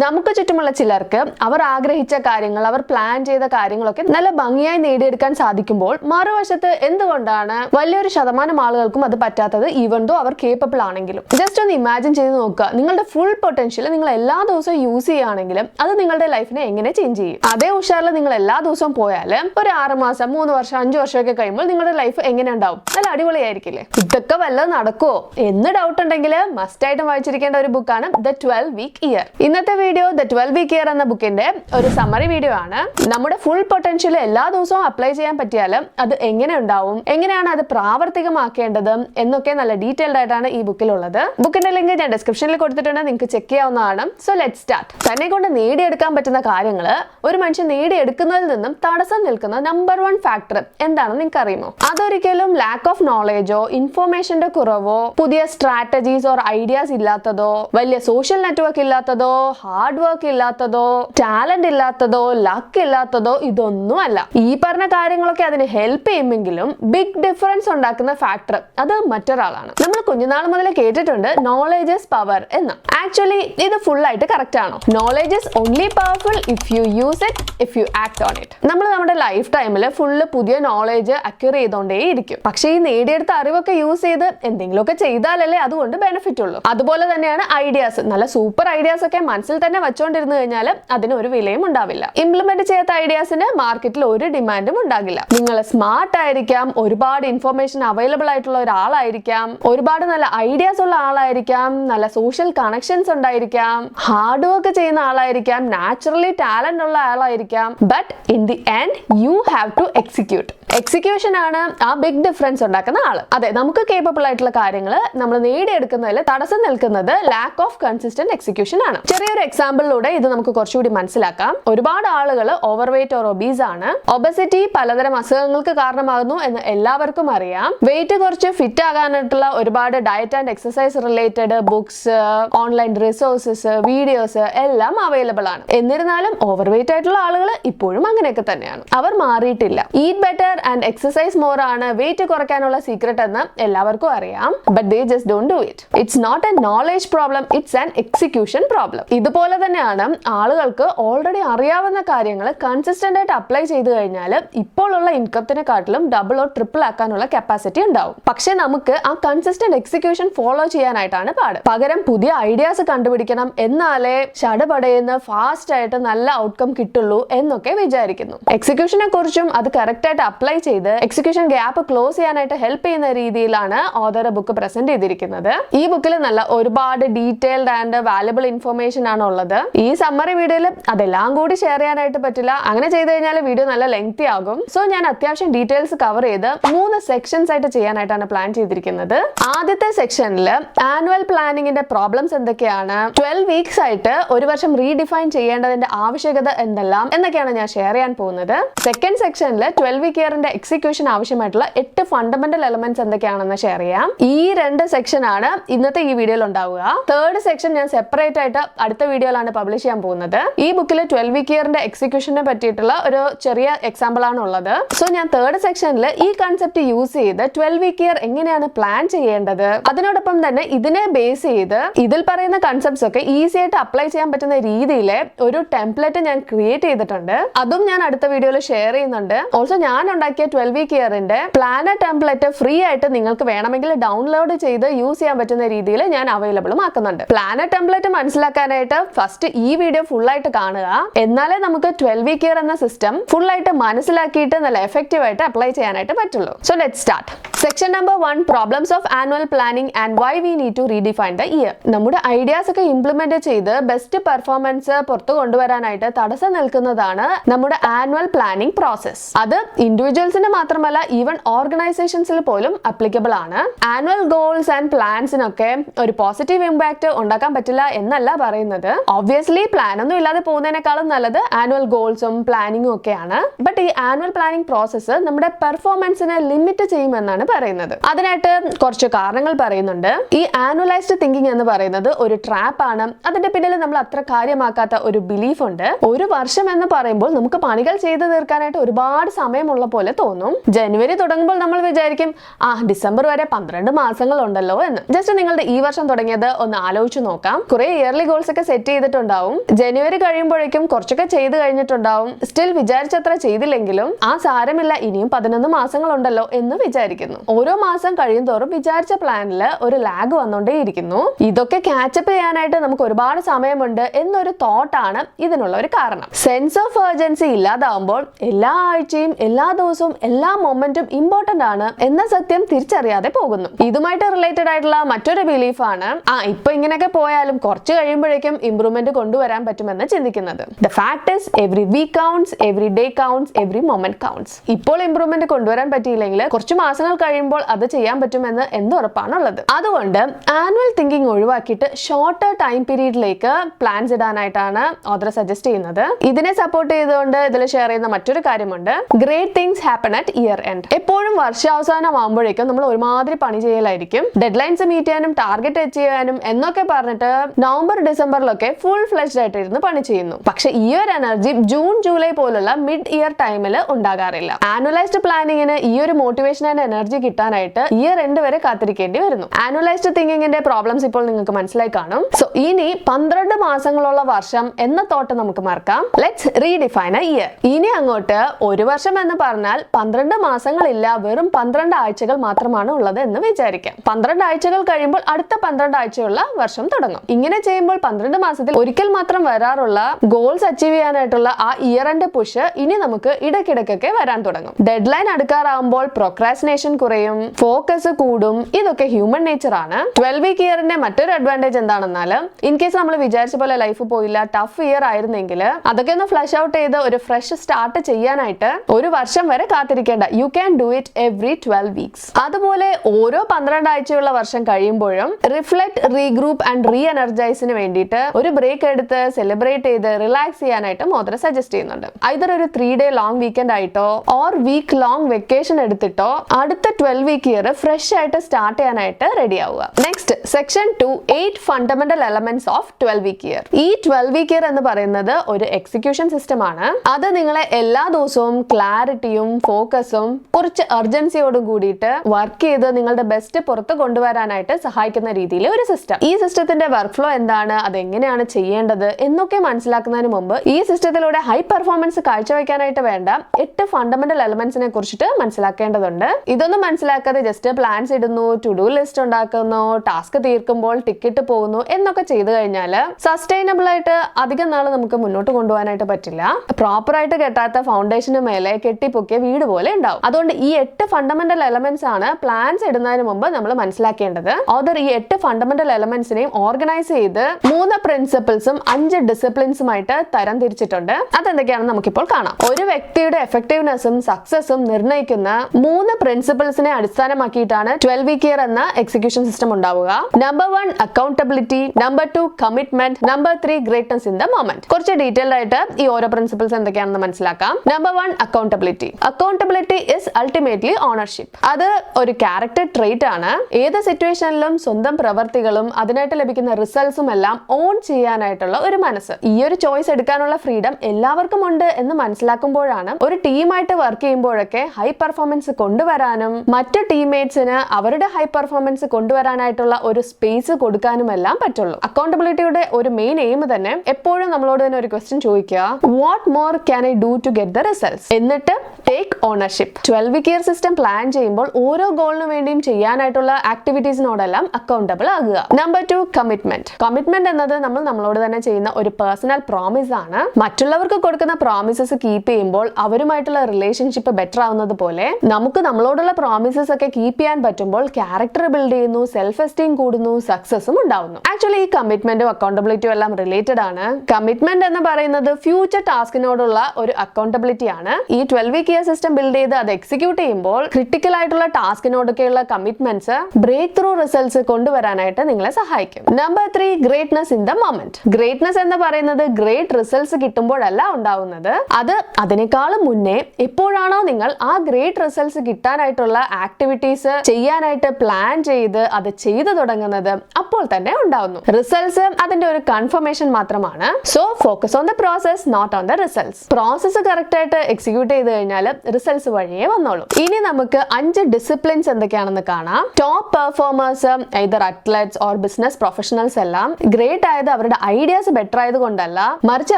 നമുക്ക് ചുറ്റുമുള്ള ചിലർക്ക് അവർ ആഗ്രഹിച്ച കാര്യങ്ങൾ അവർ പ്ലാൻ ചെയ്ത കാര്യങ്ങളൊക്കെ നല്ല ഭംഗിയായി നേടിയെടുക്കാൻ സാധിക്കുമ്പോൾ മറുവശത്ത് എന്തുകൊണ്ടാണ് വലിയൊരു ശതമാനം ആളുകൾക്കും അത് പറ്റാത്തത് ഈവൻ ദോ അവർ കേപ്പബിൾ ആണെങ്കിലും? ജസ്റ്റ് ഒന്ന് ഇമാജിൻ ചെയ്ത് നോക്കുക. നിങ്ങളുടെ ഫുൾ പൊട്ടൻഷ്യൽ നിങ്ങൾ എല്ലാ ദിവസവും യൂസ് ചെയ്യുകയാണെങ്കിലും അത് നിങ്ങളുടെ ലൈഫിനെ എങ്ങനെ ചേഞ്ച് ചെയ്യും? അതേ ഉഷാറിൽ നിങ്ങൾ എല്ലാ ദിവസവും പോയാൽ ഒരു ആറ് മാസം മൂന്ന് വർഷം അഞ്ച് വർഷമൊക്കെ കഴിയുമ്പോൾ നിങ്ങളുടെ ലൈഫ് എങ്ങനെ ഉണ്ടാവും? നല്ല അടിപൊളിയായിരിക്കില്ലേ? ഇതൊക്കെ വല്ലതും നടക്കുമോ എന്ന് ഡൗട്ട് ഉണ്ടെങ്കിൽ മസ്റ്റ് ആയിട്ട് വായിച്ചിരിക്കേണ്ട ഒരു ബുക്കാണ് ദ ട്വൽവ് വീക്ക് ഇയർ ഇന്നത്തെ video the twelve week year എന്ന ബുക്കിന്റെ ഒരു സമ്മറി വീഡിയോ ആണ്. നമ്മുടെ ഫുൾ പൊട്ടൻഷ്യൽ എല്ലാ ദിവസവും അപ്ലൈ ചെയ്യാൻ പറ്റിയാലും അത് എങ്ങനെ ഉണ്ടാവും എങ്ങനെയാണ് അത് പ്രാവർത്തികമാക്കേണ്ടത് എന്നൊക്കെ നല്ല ഡീറ്റെയിൽഡ് ആയിട്ടാണ് ഈ ബുക്കിലുള്ളത് ബുക്കിന്റെ ലിങ്ക് ഞാൻ ഡിസ്ക്രിപ്ഷനിൽ കൊടുത്തിട്ടുണ്ട് നിങ്ങൾക്ക് ചെക്ക് ചെയ്യാവുന്നതാണ്. സോ ലെറ്റ് സ്റ്റാർട്ട് തന്നെ കൊണ്ട് നേടിയെടുക്കാൻ പറ്റുന്ന കാര്യങ്ങൾ ഒരു മനുഷ്യൻ നേടിയെടുക്കുന്നതിൽ നിന്നും തടസ്സം നിൽക്കുന്ന നമ്പർ വൺ ഫാക്ടർ എന്താണെന്ന് നിങ്ങൾക്ക് അറിയുമോ അതൊരിക്കലും ലാക്ക് ഓഫ് നോളേജോ ഇൻഫോർമേഷന്റെ കുറവോ പുതിയ സ്ട്രാറ്റജീസ് ഓർ ഐഡിയാസ് ഇല്ലാത്തതോ വലിയ സോഷ്യൽ നെറ്റ്വർക്ക് ഇല്ലാത്തതോ ഹാർഡ് വർക്ക് ഇല്ലാത്തതോ ടാലന്റ് ഇല്ലാത്തതോ ലക്ക് ഇല്ലാത്തതോ ഇതൊന്നും അല്ല ഈ പറഞ്ഞ കാര്യങ്ങളൊക്കെ അതിന് ഹെൽപ്പ് ചെയ്യുമെങ്കിലും ബിഗ് ഡിഫറൻസ് ഉണ്ടാക്കുന്ന ഫാക്ടർ അത് മറ്റൊരാളാണ്. നമ്മൾ കുഞ്ഞുനാൾ മുതൽ കേട്ടിട്ടുണ്ട് നോളേജ് പവർ എന്ന്. ആക്ച്വലി ഇത് ഫുൾ ആയിട്ട് കറക്റ്റ് ആണോ? Knowledge only powerful if you use it if you act on it നമ്മൾ നമ്മുടെ ലൈഫ് ടൈമിൽ ഫുള്ള് പുതിയ നോളേജ് അക്യൂർ ചെയ്തുകൊണ്ടേ ഇരിക്കും. പക്ഷേ ഈ നേടിയെടുത്ത അറിവൊക്കെ യൂസ് ചെയ്ത് എന്തെങ്കിലുമൊക്കെ ചെയ്താലല്ലേ അതുകൊണ്ട് ബെനിഫിറ്റ് ഉള്ളൂ. അതുപോലെ തന്നെയാണ് ഐഡിയാസ് നല്ല സൂപ്പർ ഐഡിയാസ് ഒക്കെ മനസ്സിൽ തന്നെ വെച്ചോണ്ടിരുന്നു കഴിഞ്ഞാൽ അതിന് ഒരു വിലയും ഉണ്ടാവില്ല. ഇംപ്ലിമെന്റ് ചെയ്യാത്ത ഐഡിയാസിന് മാർക്കറ്റിൽ ഒരു ഡിമാൻഡും ഉണ്ടാകില്ല. നിങ്ങൾ സ്മാർട്ട് ആയിരിക്കാം ഒരുപാട് ഇൻഫർമേഷൻ അവൈലബിൾ ആയിട്ടുള്ള ഒരാളായിരിക്കാം ഒരുപാട് നല്ല ഐഡിയാസ് ഉള്ള ആളായിരിക്കാം നല്ല സോഷ്യൽ കണക്ഷൻസ് ഉണ്ടായിരിക്കാം ഹാർഡ് വർക്ക് ചെയ്യുന്ന ആളായിരിക്കാം നാച്ചുറലി ടാലന്റ് ഉള്ള ആളായിരിക്കാം. But in the end you have to execute execution ആണ് ആ ബിഗ് ഡിഫറൻസ് ഉണ്ടാക്കുന്ന ആൾ. അതെ നമുക്ക് കേപ്പബിൾ ആയിട്ടുള്ള കാര്യങ്ങൾ നമ്മൾ നേടിയെടുക്കുന്നതിൽ തടസ്സം നിൽക്കുന്നത് ലാക്ക് ഓഫ് കൺസിസ്റ്റന്റ് എക്സിക്യൂഷൻ ആണ്. ചെറിയൊരു എക്സാമ്പിളിലൂടെ ഇത് നമുക്ക് കുറച്ചുകൂടി മനസ്സിലാക്കാം. ഒരുപാട് ആളുകൾ ഓവർ വെയിറ്റ് ഓർ ഒബീസ് ആണ്. ഒബസിറ്റി പലതരം അസുഖങ്ങൾക്ക് കാരണമാകുന്നു എന്ന് എല്ലാവർക്കും അറിയാം. വെയിറ്റ് കുറച്ച് ഫിറ്റ് ആകാനായിട്ടുള്ള ഒരുപാട് diet and exercise related books online resources videos എല്ലാം അവൈലബിൾ ആണ്. എന്നിരുന്നാലും ഓവർ വെയിറ്റ് ആയിട്ടുള്ള ആളുകൾ ഇപ്പോഴും അങ്ങനെയൊക്കെ തന്നെയാണ്. അവർ മാറിയിട്ടില്ല. Eat better and exercise more ആണ് വെയിറ്റ് കുറയ്ക്കാനുള്ള സീക്രട്ട് എന്ന് എല്ലാവർക്കും അറിയാം. But they just don't do it it's not a knowledge problem it's an execution problem ഇതുപോലെ തന്നെയാണ് ആളുകൾക്ക് ഓൾറെഡി അറിയാവുന്ന കാര്യങ്ങൾ കൺസിസ്റ്റന്റ് ആയിട്ട് അപ്ലൈ ചെയ്ത് കഴിഞ്ഞാൽ ഇപ്പോൾ ഉള്ള ഇൻകത്തിനെക്കാട്ടിലും ഡബിൾ ഓർ ട്രിപ്പിൾ ആക്കാനുള്ള കപ്പാസിറ്റി ഉണ്ടാവും. പക്ഷെ നമുക്ക് ആ കൺസിസ്റ്റന്റ് എക്സിക്യൂഷൻ ഫോളോ ചെയ്യാനായിട്ടാണ് പാട്. പകരം പുതിയ ഐഡിയാസ് കണ്ടുപിടിക്കണം എന്നാലേ ചടപടയുന്ന ഫാസ്റ്റ് ആയിട്ട് നല്ല ഔട്ട്കം കിട്ടുള്ളൂ എന്നൊക്കെ വിചാരിക്കുന്നു. എക്സിക്യൂഷനെ കുറിച്ചും അത് കറക്റ്റ് ആയിട്ട് അപ്ലൈ ചെയ്ത് എക്സിക്യൂഷൻ ഗ്യാപ്പ് ക്ലോസ് ചെയ്യാനായിട്ട് ഹെൽപ്പ് ചെയ്യുന്ന രീതിയിലാണ് ഓതറ ബുക്ക് പ്രസന്റ് ചെയ്തിരിക്കുന്നത്. ഈ ബുക്കിൽ നല്ല ഒരുപാട് ഡീറ്റെയിൽഡ് ആൻഡ് വാല്യബിൾ ഇൻഫർമേഷൻ ആണ് ഉള്ളത്. ഈ സമ്മറി വീഡിയോയിൽ അതെല്ലാം കൂടി ഷെയർ ചെയ്യാനായിട്ട് പറ്റില്ല. അങ്ങനെ ചെയ്തു കഴിഞ്ഞാൽ വീഡിയോ നല്ല ലെങ്തി ആകും. സോ ഞാൻ അത്യാവശ്യം ഡീറ്റെയിൽസ് കവർ ചെയ്ത് മൂന്ന് സെക്ഷൻസ് ആയിട്ട് ചെയ്യാനായിട്ടാണ് പ്ലാൻ ചെയ്തിരിക്കുന്നത്. ആദ്യത്തെ സെക്ഷനിൽ ആനുവൽ പ്ലാനിങ്ങിന്റെ പ്രോബ്ലംസ് എന്തൊക്കെയാണ്? ട്വൽവ് വീക്സ് ആയിട്ട് ഒരു വർഷം റീഡിഫൈൻ ചെയ്യേണ്ടതിന്റെ ആവശ്യകത എന്തെല്ലാം എന്നൊക്കെയാണ് ഞാൻ ഷെയർ ചെയ്യാൻ പോകുന്നത്. സെക്കൻഡ് സെക്ഷനിൽ ട്വൽവ് വീക്ക് ഇയറിന്റെ എക്സിക്യൂഷൻ ആവശ്യമായിട്ടുള്ള എട്ട് ഫണ്ടമെന്റൽ എലമെന്റ്സ് എന്തൊക്കെയാണെന്ന് ഷെയർ ചെയ്യാം. ഈ രണ്ട് സെക്ഷൻ ആണ് ഇന്നത്തെ ഈ വീഡിയോയിൽ ഉണ്ടാവുക. തേർഡ് സെക്ഷൻ ഞാൻ സെപ്പറേറ്റ് ആയിട്ട് അടുത്ത വീഡിയോയിലാണ് പബ്ലിഷ് ചെയ്യാൻ പോകുന്നത്. ഈ ബുക്കിൽ ട്വൽവ് വീക്ക് ഇയറിന്റെ എക്സിക്യൂഷനെ പറ്റിയിട്ടുള്ള ഒരു ചെറിയ എക്സാമ്പിൾ ആണ് ഉള്ളത്. സോ ഞാൻ തേർഡ് സെക്ഷനിൽ ഈ കൺസെപ്റ്റ് യൂസ് ചെയ്ത് ട്വൽവ് വീക്ക് ഇയർ എങ്ങനെയാണ് പ്ലാൻ ചെയ്യേണ്ടത്? അതിനോടൊപ്പം തന്നെ ഇതിനെ ബേസ് ചെയ്ത് ഇതിൽ പറയുന്ന കൺസെപ്റ്റ്സ് ഒക്കെ ഈസി ആയിട്ട് അപ്ലൈ ചെയ്യാൻ പറ്റുന്ന രീതിയിൽ ഒരു ടെംപ്ലേറ്റ് ഞാൻ ക്രിയേറ്റ് ചെയ്തിട്ടുണ്ട്. അതും ഞാൻ അടുത്ത വീഡിയോയിൽ ഷെയർ ചെയ്യുന്നുണ്ട്. ഓൾസോ ഞാൻ ഉണ്ടാക്കിയ ട്വൽവ് വീക്ക് ഇയറിന്റെ പ്ലാനർ ടെംപ്ലേറ്റ് ഫ്രീ ആയിട്ട് നിങ്ങൾക്ക് വേണമെങ്കിൽ ഡൗൺലോഡ് ചെയ്ത് യൂസ് ചെയ്യാൻ പറ്റുന്ന രീതിയിൽ ഞാൻ അവൈലബിളും ആക്കുന്നുണ്ട്. പ്ലാനർ ടെംപ്ലേറ്റ് മനസ്സിലാക്കാനായിട്ട് ഫസ്റ്റ് ഈ വീഡിയോ ഫുൾ ആയിട്ട് കാണുക. എന്നാലേ നമുക്ക് ട്വൽവ് വീക്ക് ഇയർ എന്ന സിസ്റ്റം ഫുൾ ആയിട്ട് മനസ്സിലാക്കിയിട്ട് നല്ല എഫക്റ്റീവ് ആയിട്ട് അപ്ലൈ ചെയ്യാനായിട്ട് പറ്റുള്ളൂ. So let start section number one problems of annual planning and why we need to redefine the year നമ്മുടെ ഐഡിയാസ് ഒക്കെ ഇംപ്ലിമെന്റ് ചെയ്ത് ബെസ്റ്റ് പെർഫോമൻസ് പുറത്തു കൊണ്ടുവരാനായിട്ട് തടസ്സം നിൽക്കുന്നതാണ് നമ്മുടെ ആനുവൽ പ്ലാനിംഗ് പ്രോസസ് അത് ഇൻഡിവിജ്വൽസിന് മാത്രമല്ല ഈവൻ ഓർഗനൈസേഷൻസിൽ പോലും അപ്ലിക്കബിൾ ആണ്. ആനുവൽ ഗോൾസ് ആൻഡ് പ്ലാൻസിനൊക്കെ ഒരു പോസിറ്റീവ് ഇമ്പാക്ട് ഉണ്ടാക്കാൻ പറ്റില്ല എന്നല്ല പറയുന്നത്. ഒബ്വിയസ്ലി പ്ലാൻ ഒന്നും ഇല്ലാതെ പോകുന്നതിനേക്കാളും നല്ലത് ആനുവൽ ഗോൾസും പ്ലാനിങ്ങും ഒക്കെയാണ്. ബട്ട് ഈ ആനുവൽ പ്ലാനിംഗ് പ്രോസസ്സ് നമ്മുടെ പെർഫോമൻസിനെ ലിമിറ്റ് ചെയ്യുമെന്നാണ് പറയുന്നത്. അതിനായിട്ട് കുറച്ച് കാരണങ്ങൾ പറയുന്നുണ്ട്. ഈ ആനുവലൈസ്ഡ് തിങ്കിങ് എന്ന് പറയുന്നത് ഒരു ട്രാപ്പ് ആണ്. അതിന്റെ പിന്നിൽ നമ്മൾ അത്ര കാര്യമാക്കാത്ത ഒരു ബിലീഫ് ഉണ്ട്. ഒരു വർഷം എന്ന് പറയുമ്പോൾ നമുക്ക് പണികൾ ചെയ്തു തീർക്കാനായിട്ട് ഒരുപാട് സമയമുള്ള പോലെ തോന്നും. ജനുവരി തുടങ്ങുമ്പോൾ നമ്മൾ വിചാരിക്കും ആ ഡിസംബർ വരെ പന്ത്രണ്ട് മാസങ്ങൾ ഉണ്ടല്ലോ എന്ന്. ജസ്റ്റ് നിങ്ങളുടെ ഈ വർഷം തുടങ്ങിയത് ഒന്ന് ആലോചിച്ച് നോക്കാം. കുറെ ഇയർലി ഗോൾസ് ഒക്കെ സെറ്റ് സെറ്റ് ചെയ്തിട്ടുണ്ടാവും. ജനുവരി കഴിയുമ്പോഴേക്കും കുറച്ചൊക്കെ ചെയ്ത് കഴിഞ്ഞിട്ടുണ്ടാവും. സ്റ്റിൽ വിചാരിച്ചത്ര ചെയ്തില്ലെങ്കിലും ആ സാരമില്ല ഇനിയും പതിനൊന്ന് മാസങ്ങളുണ്ടല്ലോ എന്ന് വിചാരിക്കുന്നു. ഓരോ മാസം കഴിയും തോറും വിചാരിച്ച പ്ലാനിൽ ഒരു ലാഗ് വന്നുകൊണ്ടേയിരിക്കുന്നു ഇതൊക്കെ ക്യാച്ചപ്പ് ചെയ്യാനായിട്ട് നമുക്ക് ഒരുപാട് സമയമുണ്ട് എന്നൊരു തോട്ടാണ് ഇതിനുള്ള ഒരു കാരണം. സെൻസ് ഓഫ് ഏർജൻസി ഇല്ലാതാവുമ്പോൾ എല്ലാ ആഴ്ചയും എല്ലാ ദിവസവും എല്ലാ മൊമെന്റും ഇമ്പോർട്ടന്റ് ആണ് എന്ന സത്യം തിരിച്ചറിയാതെ പോകുന്നു. ഇതുമായിട്ട് റിലേറ്റഡ് ആയിട്ടുള്ള മറ്റൊരു ബിലീഫാണ് ആ ഇപ്പൊ ഇങ്ങനെയൊക്കെ പോയാലും കുറച്ച് കഴിയുമ്പോഴേക്കും ഇംപ്രൂവ്മെന്റ് കൊണ്ടുവരാൻ പറ്റുമെന്ന് ചിന്തിക്കുന്നത്. The fact is every week counts every day counts every moment counts ഇപ്പോൾ ഇമ്പ്രൂവ്മെന്റ് കൊണ്ടുവരാൻ പറ്റിയില്ലെങ്കിൽ കുറച്ച് മാസങ്ങൾ കഴിയുമ്പോൾ അത് ചെയ്യാൻ പറ്റുമെന്ന് എന്ത് ഉറപ്പാണുള്ളത് അതുകൊണ്ട് ആനുവൽ തിങ്കിങ് ഒഴിവാക്കിയിട്ട് ഷോർട്ട് ടൈം പീരീഡിലേക്ക് പ്ലാൻസ് ഇടാനായിട്ടാണ് ഓദർ സജസ്റ്റ് ചെയ്യുന്നത്. ഇതിനെ സപ്പോർട്ട് ചെയ്തുകൊണ്ട് ഇതിൽ ഷെയർ ചെയ്യുന്ന മറ്റൊരു കാര്യമുണ്ട്. Great things happen at year end എപ്പോഴും വർഷാവസാനം ആകുമ്പോഴേക്കും നമ്മൾ ഒരുമാതിരി പണി ചെയ്യലായിരിക്കും. ഡെഡ് ലൈൻസ് മീറ്റ് ചെയ്യാനും ടാർഗറ്റ് അച്ചീവ് ചെയ്യാനും എന്നൊക്കെ പറഞ്ഞിട്ട് നവംബർ ഡിസംബറിലൊക്കെ ഫുൾ ഫ്ലെഷ്ഡ് ആയിട്ടിരുന്ന് പണി ചെയ്യുന്നു. പക്ഷെ ഈ ഒരു എനർജി ജൂൺ ജൂലൈ പോലുള്ള മിഡ് ഇയർ ടൈമിൽ ഉണ്ടാകാറില്ല. ആനുവലൈസ്ഡ് പ്ലാനിങ്ങിന് ഈ ഒരു മോട്ടിവേഷൻ ആൻഡ് എനർജി കിട്ടാനായിട്ട് ഇയർ എൻഡ് വരെ കാത്തിരിക്കേണ്ടി വരുന്നു. ആനുവലൈസ്ഡ് തിങ്കിങ്ങിന്റെ പ്രോബ്ലംസ് ഇപ്പോൾ നിങ്ങൾക്ക് മനസ്സിലായി കാണും. സോ ഇനി പന്ത്രണ്ട് മാസങ്ങളുള്ള വർഷം എന്ന തോട്ട് നമുക്ക് മറക്കാം. ലെറ്റ്സ് റീഡിഫൈൻ എ ഇയർ ഇനി അങ്ങോട്ട് ഒരു വർഷം എന്ന് പറഞ്ഞാൽ പന്ത്രണ്ട് മാസങ്ങളില്ല വെറും പന്ത്രണ്ട് ആഴ്ചകൾ മാത്രമാണ് ഉള്ളത് എന്ന് വിചാരിക്കാം. പന്ത്രണ്ട് ആഴ്ചകൾ കഴിയുമ്പോൾ അടുത്ത പന്ത്രണ്ട് ആഴ്ചയുള്ള വർഷം തുടങ്ങും. ഇങ്ങനെ ചെയ്യുമ്പോൾ പന്ത്രണ്ട് മാസത്തിൽ ഒരിക്കൽ മാത്രം വരാറുള്ള ഗോൾസ് അച്ചീവ് ചെയ്യാനായിട്ടുള്ള ആ ഇയർ എൻഡ് പുഷ് ഇനി നമുക്ക് ഇടയ്ക്കിടയ്ക്കൊക്കെ വരാൻ തുടങ്ങും. ഡെഡ് ലൈൻ അടുക്കാറാവുമ്പോൾ പ്രൊക്രാസിനേഷൻ കുറയും ഫോക്കസ് കൂടും ഇതൊക്കെ ഹ്യൂമൻ നേച്ചർ ആണ്. ട്വൽവ് വീക്ക് ഇയറിന്റെ മറ്റൊരു അഡ്വാന്റേജ് എന്താണെന്നാൽ ഇൻ കേസ് നമ്മൾ വിചാരിച്ച പോലെ ലൈഫ് പോയില്ല ടഫ് ഇയർ ആയിരുന്നെങ്കിൽ അതൊക്കെ ഒന്ന് ഫ്ലഷ് ഔട്ട് ചെയ്ത് ഒരു ഫ്രഷ് സ്റ്റാർട്ട് ചെയ്യാനായിട്ട് ഒരു വർഷം വരെ കാത്തിരിക്കേണ്ട. You can do it every twelve weeks അതുപോലെ ഓരോ പന്ത്രണ്ട് ആഴ്ചയുള്ള വർഷം കഴിയുമ്പോഴും റിഫ്ലക്ട് റീഗ്രൂപ്പ് ആൻഡ് റീ എനർജൈസിന് വേണ്ടിയിട്ട് ഒരു ബ്രേക്ക് എടുത്ത് സെലിബ്രേറ്റ് ചെയ്ത് റിലാക്സ് ചെയ്യാനായിട്ട് മോദർ സജസ്റ്റ് ചെയ്യുന്നുണ്ട്. ഐതർ ഒരു ത്രീ ഡേ ലോങ് വീക്കെൻഡ് ആയിട്ടോ ഓർ വീക്ക് ലോങ് വെക്കേഷൻ എടുത്തിട്ടോ അടുത്ത ട്വൽവ് വീക്ക് ഇയർ ഫ്രഷ് ആയിട്ട് സ്റ്റാർട്ട് ചെയ്യാനായിട്ട് റെഡി ആവുക. Next section to eight fundamental elements of twelve week year ഈ ട്വൽവ് വീക്ക് ഇയർ എന്ന് പറയുന്നത് ഒരു എക്സിക്യൂഷൻ സിസ്റ്റം ആണ്. അത് നിങ്ങളെ എല്ലാ ദിവസവും ക്ലാരിറ്റിയും ഫോക്കസും കുറച്ച് അർജൻസിയോടും കൂടിയിട്ട് വർക്ക് ചെയ്ത് നിങ്ങളുടെ ബെസ്റ്റ് പുറത്ത് കൊണ്ടുവരാനായിട്ട് സഹായിക്കുന്ന രീതിയിൽ ഒരു സിസ്റ്റം ഈ സിസ്റ്റത്തിന്റെ വർക്ക് ഫ്ലോ എന്താണ്? അത് എങ്ങനെയാണ് ചെയ്യേണ്ടത് എന്നൊക്കെ മനസ്സിലാക്കുന്നതിന് മുമ്പ് ഈ സിസ്റ്റത്തിലൂടെ ഹൈ പെർഫോമൻസ് കാഴ്ചവെക്കാനായിട്ട് വേണ്ട എട്ട് ഫണ്ടമെന്റൽ എലമെന്റ്സിനെ കുറിച്ചിട്ട് മനസ്സിലാക്കേണ്ടതുണ്ട്. ഇതൊന്നും മനസ്സിലാക്കാതെ ജസ്റ്റ് പ്ലാൻസ് ഇടുന്നു ടു ഡു ലിസ്റ്റ് ഉണ്ടാക്കുന്നു ടാസ്ക് തീർക്കുമ്പോൾ ടിക്കറ്റ് പോകുന്നു എന്നൊക്കെ ചെയ്തു കഴിഞ്ഞാൽ സസ്റ്റൈനബിൾ ആയിട്ട് അധികം നാൾ നമുക്ക് മുന്നോട്ട് കൊണ്ടുപോകാനായിട്ട് പറ്റില്ല. പ്രോപ്പർ ആയിട്ട് കെട്ടാത്ത ഫൗണ്ടേഷന് മേലെ കെട്ടിപ്പൊക്കിയ വീട് പോലെ ഉണ്ടാവും. അതുകൊണ്ട് ഈ എട്ട് ഫണ്ടമെന്റൽ എലമെന്റ്സ് ആണ് പ്ലാൻസ് ഇടുന്നതിന് മുമ്പ് നമ്മൾ മനസ്സിലാക്കേണ്ടത്. ഓദർ ഈ എട്ട് ഫണ്ടമെന്റൽ എലമെന്റ്സിനെയും ഓർഗനൈസ് ചെയ്ത് മൂന്ന് പ്രിൻസിപ്പിൾസും അഞ്ച് ഡിസിപ്ലിൻസുമായിട്ട് തരം തിരിച്ചിട്ടുണ്ട്. അതെന്തൊക്കെയാണെന്ന് നമുക്കിപ്പോൾ കാണാം. ഒരു വ്യക്തിയുടെ എഫക്റ്റീവ്നെസ്സും സക്സസും നിർണയിക്കുന്ന മൂന്ന് പ്രിൻസിപ്പിൾസിനെ അടിസ്ഥാനമാക്കിയിട്ടാണ് ട്വൽവ് വീക്ക് ഇയർ എന്ന എക്സിക്യൂഷൻ സിസ്റ്റം ഉണ്ടാവുക. Number one accountability number two commitment number three greatness in the moment കുറച്ച് ഡീറ്റെയിൽഡ് ആയിട്ട് ഈ ഓരോ പ്രിൻസിപ്പിൾസ് എന്തൊക്കെയാണെന്ന് മനസ്സിലാക്കാം. Number one accountability accountability is ultimately ownership അത് ഒരു ക്യാരക്ടർ ട്രേറ്റ് ആണ്. ഏത് സിറ്റുവേഷനിലും സ്വന്തം പ്രവർത്തികളും അതിനായിട്ട് ലഭിക്കുന്ന റിസൾട്ട്സും എല്ലാം ഓൺ ചെയ്യാനായിട്ടുള്ള ഒരു മനസ്സ്. ഈ ഒരു ചോയ്സ് എടുക്കാനുള്ള ഫ്രീഡം എല്ലാവർക്കും ഉണ്ട് എന്ന് മനസ്സിലാക്കുമ്പോഴാണ് ഒരു ടീമായിട്ട് വർക്ക് ചെയ്യുമ്പോഴൊക്കെ ഹൈ പെർഫോമൻസ് കൊണ്ടുവരാനും മറ്റ് ടീംമേറ്റ്സിന് അവരുടെ ഹൈ പെർഫോമൻസ് കൊണ്ടുവരാനായിട്ടുള്ള ഒരു സ്പേസ് കൊടുക്കാനും എല്ലാം പറ്റുള്ളൂ. അക്കൗണ്ടബിലിറ്റിയുടെ ഒരു മെയിൻ എയിം തന്നെ എപ്പോഴും നമ്മളോട് തന്നെ ഒരു ക്വസ്റ്റ്യൻ ചോദിക്കുക what more can I do to get the results എന്നിട്ട് take ownership twelve year system plan ചെയ്യുമ്പോൾ ഓരോ ഗോളിനു വേണ്ടിയും ചെയ്യാനായിട്ടുള്ള ആക്ടിവിറ്റീസിനോടെല്ലാം അക്കൗണ്ടബിൾ ആകുക. നമ്പർ ടു കമ്മിറ്റ്മെന്റ് കമ്മിറ്റ്മെന്റ് എന്നത് നമ്മൾ നമ്മളോട് തന്നെ ചെയ്യുന്ന ഒരു പേഴ്സണൽ പ്രോമിസ് ആണ്. മറ്റുള്ളവർക്ക് കൊടുക്കുന്ന പ്രോമിസസ് കീപ്പ് ചെയ്യുമ്പോൾ അവരുമായിട്ടുള്ള റിലേഷൻഷിപ്പ് ബെറ്റർ ആവുന്നത് പോലെ നമുക്ക് നമ്മളോടുള്ള പ്രോമിസസ് ഒക്കെ കീപ്പ് ചെയ്യാൻ പറ്റുമ്പോൾ ക്യാരക്ടർ ബിൽഡ് ചെയ്യുന്നു സെൽഫ് എസ്റ്റീം കൂടുന്നു സക്സസും ഉണ്ടാവുന്നു. ആക്ച്വലി ഈ കമ്മിറ്റ്മെന്റും അക്കൗണ്ടബിലിറ്റിയും എല്ലാം റിലേറ്റഡ് ആണ്. കമ്മിറ്റ്മെന്റ് എന്ന് പറയുന്നത് ഫ്യൂച്ചർ ടാസ്കിനോടുള്ള ഒരു അക്കൗണ്ടബിലിറ്റി ആണ്. ഈ twelve week year system build ചെയ്ത് അത് എക്സിക്യൂട്ട് ചെയ്യുമ്പോൾ ക്രിട്ടിക്കൽ ആയിട്ടുള്ള ടാസ്കിനോടൊക്കെയുള്ള കമ്മിറ്റ്മെന്റ്സ് ബ്രേക്ക് ത്രൂ റിസൾട്ട്സ് കൊണ്ടുവരാനായിട്ട് നിങ്ങളെ സഹായിക്കും. Number three greatness in the moment greatness എന്ന് പറയുന്നത് ഗ്രേറ്റ് റിസൾട്ട്സ് കിട്ടുമ്പോഴല്ല ഉണ്ടാവുന്നത്. അത് അതിനേക്കാളും മുന്നേ എപ്പോഴാണോ നിങ്ങൾ ആ ഗ്രേറ്റ് റിസൾട്ട്സ് കിട്ടാനായിട്ടുള്ള ആക്ടിവിറ്റീസ് ചെയ്യാനായിട്ട് പ്ലാൻ ചെയ്ത് അത് ചെയ്തു തുടങ്ങുന്നത് അപ്പോൾ തന്നെ ഉണ്ടാവുന്നു. റിസൾട്ട്സ് അതിന്റെ ഒരു കൺഫർമേഷൻ മാത്രമാണ്. So focus on the process not on the results process correct ആയിട്ട് എക്സിക്യൂട്ട് ചെയ്ത് കഴിഞ്ഞാൽ റിസൾട്ട്സ് വഴിയേ വന്നോളൂ. ഇനി നമുക്ക് അഞ്ച് ഡിസിപ്ലിൻസ് എന്തൊക്കെയാണെന്ന് കാണാം. Top performers either athletes or business professionals എല്ലാം ഗ്രേറ്റ് ആയത് അവരുടെ ഐഡിയാസ് ബെറ്റർ ആയതുകൊണ്ടല്ല മറിച്ച്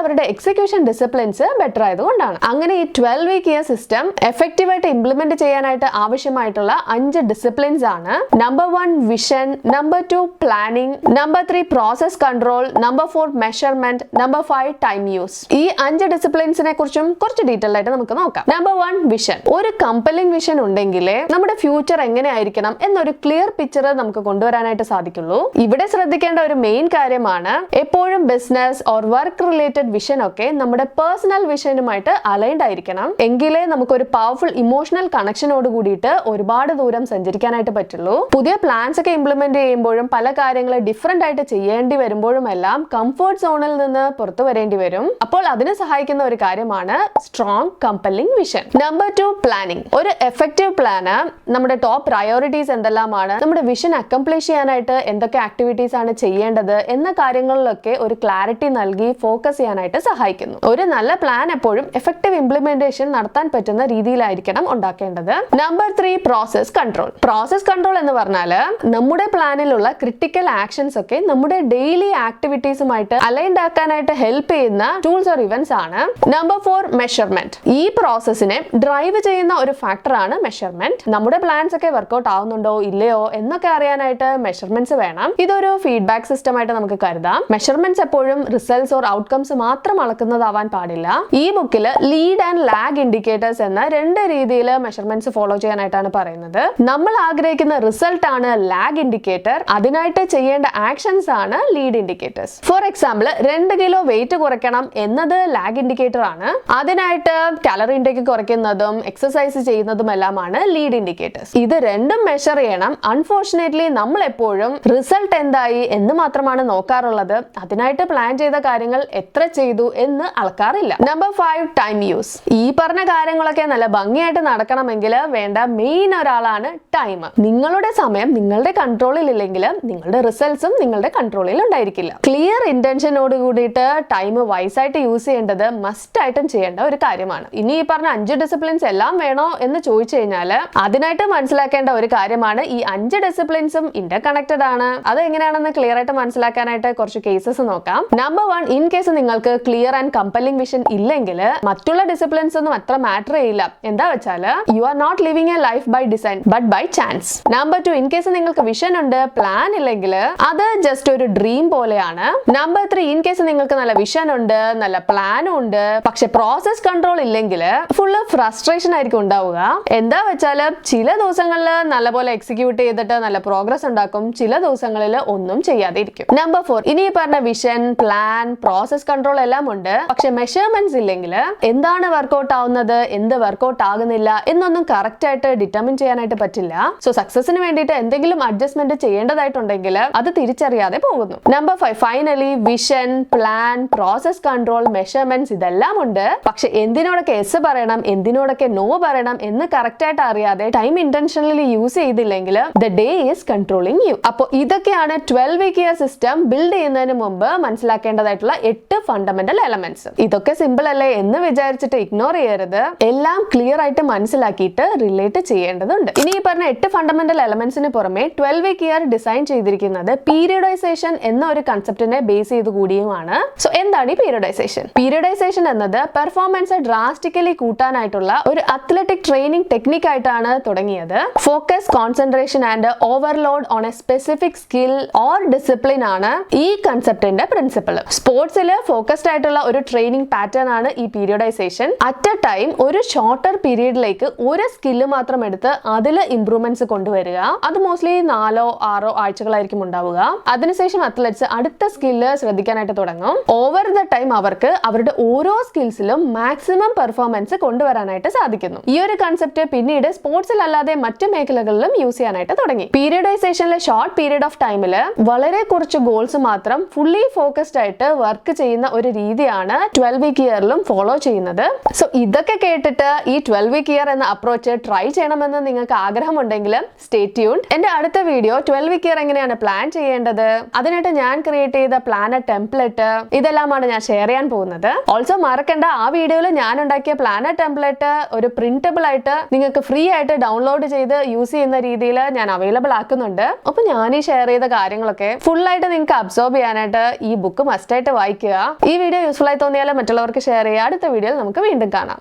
അവരുടെ എക്സിക്യൂഷൻ ഡിസിപ്ലിൻസ് ബെറ്റർ ആയതുകൊണ്ടാണ്. അങ്ങനെ ഈ twelve week year system effective ആയിട്ട് ഇംപ്ലിമെന്റ് ചെയ്യാനായിട്ട് ആവശ്യമായിട്ടുള്ള അഞ്ച് ഡിസിപ്ലിൻസ് ആണ്. Number one vision number two planning number three process control number four measurement number five time use ഈ അഞ്ച് ഡിസിപ്ലിൻസിനെ കുറിച്ചും കുറച്ച് ഡീറ്റെയിൽ ആയിട്ട് നമുക്ക് നോക്കാം. നമ്പർ വൺ വിഷൻ ഒരു കമ്പലിംഗ് വിഷൻ ഉണ്ടെങ്കിലേ നമ്മുടെ ഫ്യൂച്ചർ എങ്ങനെയായിരിക്കണം എന്നൊരു ക്ലിയർ പിക്ചർ നമുക്ക് കൊണ്ടുവരാനായിട്ട് സാധിക്കുള്ളൂ. ഇവിടെ ശ്രദ്ധിക്കേണ്ട ഒരു മെയിൻ കാര്യമാണ് എപ്പോഴും business or work related vision ഒക്കെ നമ്മുടെ പേഴ്സണൽ വിഷനുമായിട്ട് അലൈൻഡ് ആയിരിക്കണം. എങ്കിലേ നമുക്ക് ഒരു പവർഫുൾ ഇമോഷണൽ കണക്ഷനോട് കൂടിയിട്ട് ഒരുപാട് ദൂരം സഞ്ചരിക്കാനായിട്ട് പറ്റുള്ളൂ. പുതിയ പ്ലാൻസ് ഒക്കെ ഇംപ്ലിമെന്റ് ചെയ്യുമ്പോഴും പല കാര്യങ്ങൾ ഡിഫറെന്റ് ആയിട്ട് ചെയ്യേണ്ടി വരുമ്പോഴും എല്ലാം കംഫർട്ട് സോണിൽ നിന്ന് പുറത്തു വരേണ്ടി വരും. അപ്പോൾ അതിന് സഹായിക്കുന്ന ഒരു കാര്യമാണ് strong compelling vision number two planning ഒരു എഫക്റ്റീവ് പ്ലാന് നമ്മുടെ ടോപ്പ് പ്രയോറിറ്റീസ് എന്തെല്ലാമാണ്? നമ്മുടെ വിഷൻ അക്കംപ്ലിഷ് ചെയ്യാനായിട്ട് എന്തൊക്കെ ആക്ടിവിറ്റീസ് ആണ് ചെയ്യേണ്ടത്? എന്ന കാര്യങ്ങളിലൊക്കെ ഒരു ക്ലാരിറ്റി നൽകി ഫോക്കസ് ചെയ്യാനായിട്ട് സഹായിക്കുന്നു. ഒരു നല്ല പ്ലാൻ എപ്പോഴും എഫക്റ്റീവ് ഇംപ്ലിമെന്റേഷൻ നടത്താൻ പറ്റുന്ന രീതിയിലായിരിക്കണം ഉണ്ടാക്കേണ്ടത്. Number three process control process control എന്ന് പറഞ്ഞാൽ നമ്മുടെ പ്ലാനിലുള്ള ക്രിട്ടിക്കൽ ആക്ഷൻസ് ഒക്കെ നമ്മുടെ ഡെയിലി ആക്ടിവിറ്റീസുമായിട്ട് അലൈൻഡ് ആക്കാനായിട്ട് ഹെൽപ്പ് ചെയ്യുന്ന ടൂൾസ് ഓർ ഇവന്റ്സ് ആണ്. നമ്പർ ഫോർ മെഷർമെന്റ് ഈ പ്രോസസ്സിനെ ഡ്രൈവ് ചെയ്യുന്ന ഒരു ഫാക്ടർ ആണ് മെഷർമെന്റ് നമ്മുടെ പ്ലാൻസ് ഒക്കെ വർക്ക്ഔട്ട് ആവുന്നുണ്ടോ ഇല്ലയോ എന്നൊക്കെ അറിയാനായിട്ട് മെഷർമെന്റ്സ് വേണം. ഇതൊരു ഫീഡ്ബാക്ക് സിസ്റ്റം ആയിട്ട് നമുക്ക് കരുതാം. മെഷർമെന്റ്സ് എപ്പോഴും റിസൾട്ട്സ് ഓർ ഔട്ട്കംസ് മാത്രം അളക്കുന്നതാവാൻ പാടില്ല. ഈ ബുക്കിൽ ലീഡ് ആൻഡ് ലാഗ് ഇൻഡിക്കേറ്റേഴ്സ് എന്ന രണ്ട് രീതിയിൽ മെഷർമെന്റ്സ് ഫോളോ ചെയ്യാനായിട്ടാണ് പറയുന്നത്. നമ്മൾ ആഗ്രഹിക്കുന്ന റിസൾട്ട് ആണ് ലാഗ് ഇൻഡിക്കേറ്റർ അതിനായിട്ട് ചെയ്യേണ്ട ആക്ഷൻസ് ആണ് ലീഡ് ഇൻഡിക്കേറ്റേഴ്സ് ഫോർ എക്സാമ്പിൾ രണ്ട് കിലോ വെയിറ്റ് കുറയ്ക്കണം എന്നത് ലാഗ് ഇൻഡിക്കേറ്റർ ആണ്. അതിനായിട്ട് കാലറി ഇൻടേക്ക് കുറയ്ക്കുന്നതും എക്സസൈസ് ചെയ്യുന്നതും എല്ലാമാണ് ലീഡ് ഇൻഡിക്കേറ്റേഴ്സ് ഇത് രണ്ടും മെഷർ ചെയ്യണം. അൺഫോർച്ചുനേറ്റ്ലി നമ്മൾ എപ്പോഴും റിസൾട്ട് എന്തായി എന്ന് മാത്രമാണ് നോക്കാറുള്ളത്. അതിനായിട്ട് പ്ലാൻ ചെയ്ത കാര്യങ്ങൾ എത്ര ചെയ്തു എന്ന് അളക്കാറില്ല നമ്പർ ഫൈവ് ടൈം യൂസ് ഈ പറഞ്ഞ കാര്യങ്ങളൊക്കെ നല്ല ഭംഗിയായിട്ട് നടക്കണമെങ്കിൽ വേണ്ട മെയിൻ ഒരാളാണ് ടൈം നിങ്ങളുടെ സമയം നിങ്ങളുടെ കൺട്രോളിൽ ഇല്ലെങ്കിൽ നിങ്ങളുടെ റിസൾട്ട്സും നിങ്ങളുടെ കൺട്രോളിൽ ഉണ്ടായിരിക്കില്ല. ക്ലിയർ ഇന്റൻഷനോട് കൂടിയിട്ട് ടൈം വൈസായിട്ട് യൂസ് ചെയ്യേണ്ടത് മസ്റ്റ് ആയിട്ടും ചെയ്യേണ്ട ഒരു കാര്യമാണ്. ഇനി ഈ പറഞ്ഞ അഞ്ച് ഡിസിപ്ലിൻസ് എല്ലാം വേണോ എന്ന് ചോദിച്ചു കഴിഞ്ഞാൽ അതിനായിട്ട് മനസ്സിലാക്കേണ്ട ഒരു കാര്യമാണ് ഈ അഞ്ച് ഡിസിപ്ലിൻസും ഇന്റർ കണക്റ്റഡ് ആണ്. അത് എങ്ങനെയാണെന്ന് ക്ലിയർ ആയിട്ട് മനസ്സിലാക്കാനായിട്ട് കുറച്ച് കേസസ് നോക്കാം. നമ്പർ വൺ ഇൻ കേസ് നിങ്ങൾക്ക് ക്ലിയർ ആൻഡ് കമ്പലിംഗ് വിഷൻ ഇല്ലെങ്കിൽ മറ്റുള്ള ഡിസിപ്ലിൻസ് ഒന്നും അത്ര മാറ്റർ ചെയ്യില്ല. എന്താ വെച്ചാൽ you are not living a life by design but by chance number two in case നിങ്ങൾക്ക് വിഷൻ ഉണ്ട് പ്ലാൻ ഇല്ലെങ്കിൽ അത് ജസ്റ്റ് ഒരു ഡ്രീം പോലെയാണ്. നമ്പർ ത്രീ ഇൻ കേസ് നിങ്ങൾക്ക് നല്ല വിഷൻ ഉണ്ട് നല്ല പ്ലാനും ഉണ്ട് പക്ഷെ പ്രോസസ് കൺട്രോൾ ഇല്ലെങ്കിൽ ഫുള്ള് ഫ്രസ്ട്രേഷൻ ആയിരിക്കും ഉണ്ടാവുക. എന്താ വെച്ചാൽ ചില ദിവസങ്ങളിൽ നല്ലപോലെ എക്സിക്യൂട്ട് ചെയ്തിട്ട് നല്ല പ്രോഗ്രസ് ഉണ്ടാക്കും ചില ദിവസങ്ങളിൽ ഒന്നും ചെയ്യാതെ ഇരിക്കും നമ്പർ ഫോർ ഇനി ഈ പറഞ്ഞ വിഷൻ പ്ലാൻ പ്രോസസ് കൺട്രോൾ എല്ലാം ഉണ്ട് പക്ഷെ മെഷർമെന്റ്സ് ഇല്ലെങ്കിൽ എന്താണ് വർക്കൗട്ട് ആവുന്നത് എന്ത് വർക്കൗട്ട് ആകുന്നില്ല എന്നൊന്നും കറക്റ്റ് ആയിട്ട് ഡിറ്റർമിൻ ചെയ്യാനായിട്ട് പറ്റില്ല. സോ സക്സസിന് വേണ്ടിയിട്ട് എന്തെങ്കിലും അഡ്ജസ്റ്റ്മെന്റ് ചെയ്യേണ്ടതായിട്ടുണ്ടെങ്കിൽ അത് തിരിച്ചറിയാതെ പോകുന്നു. Number five finally vision plan process control measurements ഇതെല്ലാം ഉണ്ട് പക്ഷെ എന്തിനോടൊക്കെ എസ് പറയണം എന്തിനോടൊക്കെ നോ പറയണം എന്ന് കറക്റ്റ് ആയിട്ട് അറിയാതെ ടൈം ഇന്റൻഷനലി യൂസ് ചെയ്തില്ലെങ്കിൽ the day is controlling you അപ്പോൾ ഇതൊക്കെയാണ് ട്വൽവ് വീക്ക് സിസ്റ്റം ബിൽഡ് ചെയ്യുന്നതിന് മുമ്പ് മനസ്സിലാക്കേണ്ടതായിട്ടുള്ള എട്ട് ഫണ്ടമെന്റൽ എലമെന്റ്സ് ഇതൊക്കെ സിമ്പിൾ അല്ലേ എന്ന് വിചാരിച്ചിട്ട് ഇഗ്നോർ ചെയ്യരുത്. എല്ലാം ക്ലിയർ ആയിട്ട് മനസ്സിലാക്കിയിട്ട് റിലേറ്റ് ചെയ്യേണ്ടതുണ്ട്. ഇനി ഈ പറഞ്ഞ എട്ട് ഫണ്ടമെന്റൽ എലമെന്റ്സിന് പുറമെ ട്വൽവ് വീക്ക് ഇയർ ഡിസൈൻ ചെയ്തിരിക്കുന്നത് പീരിയഡൈസേഷൻ എന്ന ഒരു കൺസെപ്റ്റിനെ ബേസ് ചെയ്ത് കൂടിയുമാണ്. സോ എന്താണ് ഈ പീരിയഡൈസേഷൻ പീരിയഡൈസേഷൻ എന്നത് പെർഫോമൻസ് ഡ്രാസ്റ്റിക്കലി കൂട്ടാനായിട്ടുള്ള ഒരു അത്ലറ്റിക് ട്രെയിനിങ് ടെക്നിക് ആയിട്ടാണ് തുടങ്ങിയത്. Focus concentration and overload on a specific skill or discipline ആണ് ഈ കൺസെപ്റ്റിന്റെ പ്രിൻസിപ്പിൾ സ്പോർട്സിൽ ഫോക്കസ്ഡ് ആയിട്ടുള്ള ഒരു ട്രെയിനിങ് പാറ്റേൺ ആണ് ഈ പീരിയഡൈസേഷൻ അറ്റ് എ ടൈം ഒരു ഷോർട്ടർ പീരീഡിലേക്ക് ഒരു സ്കില്ല് മാത്രം എടുത്ത് അതിൽ ഇംപ്രൂവ്മെന്റ്സ് കൊണ്ടുവരിക. അത് മോസ്റ്റ്ലി നാലോ ആറോ ആഴ്ചകളായിരിക്കും ഉണ്ടാവുക. അതിനുശേഷം അത്ലറ്റ്സ് അടുത്ത സ്കില്ല് ശ്രദ്ധിക്കാനായിട്ട് തുടങ്ങും. ഓവർ ദ ടൈം അവർക്ക് അവരുടെ ഓരോ സ്കിൽസിലും മാക്സിമം പെർഫോമൻസ് കൊണ്ടുവരാനായിട്ട് സാധിക്കുന്നു. ഈ ഒരു കൺസെപ്റ്റ് പിന്നീട് സ്പോർട്സിൽ അല്ലാതെ മറ്റു മേഖലകളിലും യൂസ് ചെയ്യാനായിട്ട് തുടങ്ങി. പീരിയഡൈസേഷനിലെ ഷോർട്ട് പീരീഡ് ഓഫ് ടൈമിൽ വളരെ കുറച്ച് ഗോൾസ് മാത്രം ഫുള്ളി ഫോക്കസ്ഡ് ആയിട്ട് വർക്ക് ചെയ്യുന്ന ഒരു രീതിയാണ് ട്വൽവ് വീക്ക് ഇയറിലും ഫോളോ ചെയ്യുന്നത്. സോ ഇതൊക്കെ കേട്ടിട്ട് ഈ ട്വൽവ് വീക്ക് ഇയർ എന്ന അപ്രോച്ച് ട്രൈ ചെയ്യണമെന്ന് നിങ്ങൾക്ക് ആഗ്രഹമുണ്ടെങ്കിൽ സ്റ്റേ ട്യൂൺ എന്റെ അടുത്ത വീഡിയോ ട്വൽവ് വീക്ക് ഇയർ എങ്ങനെയാണ് പ്ലാൻ ചെയ്യേണ്ടത്? അതിനായിട്ട് ഞാൻ ക്രിയേറ്റ് ചെയ്ത പ്ലാനർ ടെംപ്ലേറ്റ് ഇതെല്ലാമാണ് ഞാൻ ഷെയർ ചെയ്യാൻ പോകുന്നത്. ഓൾസോ മറക്കണ്ട ആ വീഡിയോയിൽ ഞാൻ ഉണ്ടാക്കിയ പ്ലാനർ ടെംപ്ലേറ്റ് ഒരു പ്രിന്റബിൾ ആയിട്ട് നിങ്ങൾക്ക് ഫ്രീ ആയിട്ട് ഡൗൺലോഡ് ചെയ്ത് യൂസ് ചെയ്യുന്ന രീതിയിൽ ഞാൻ അവൈലബിൾ ആക്കുന്നുണ്ട്. അപ്പൊ ഞാൻ ഈ ഷെയർ ചെയ്ത കാര്യങ്ങളൊക്കെ ഫുൾ ആയിട്ട് നിങ്ങൾക്ക് അബ്സോർബ് ചെയ്യാനായിട്ട് ഈ ബുക്ക് മസ്റ്റായിട്ട് വായിക്കുക. ഈ വീഡിയോ യൂസ്ഫുൾ ആയി തോന്നിയാൽ മറ്റുള്ളവർക്ക് ഷെയർ ചെയ്യുക. അടുത്ത വീഡിയോയിൽ നമുക്ക് വീണ്ടും കാണാം.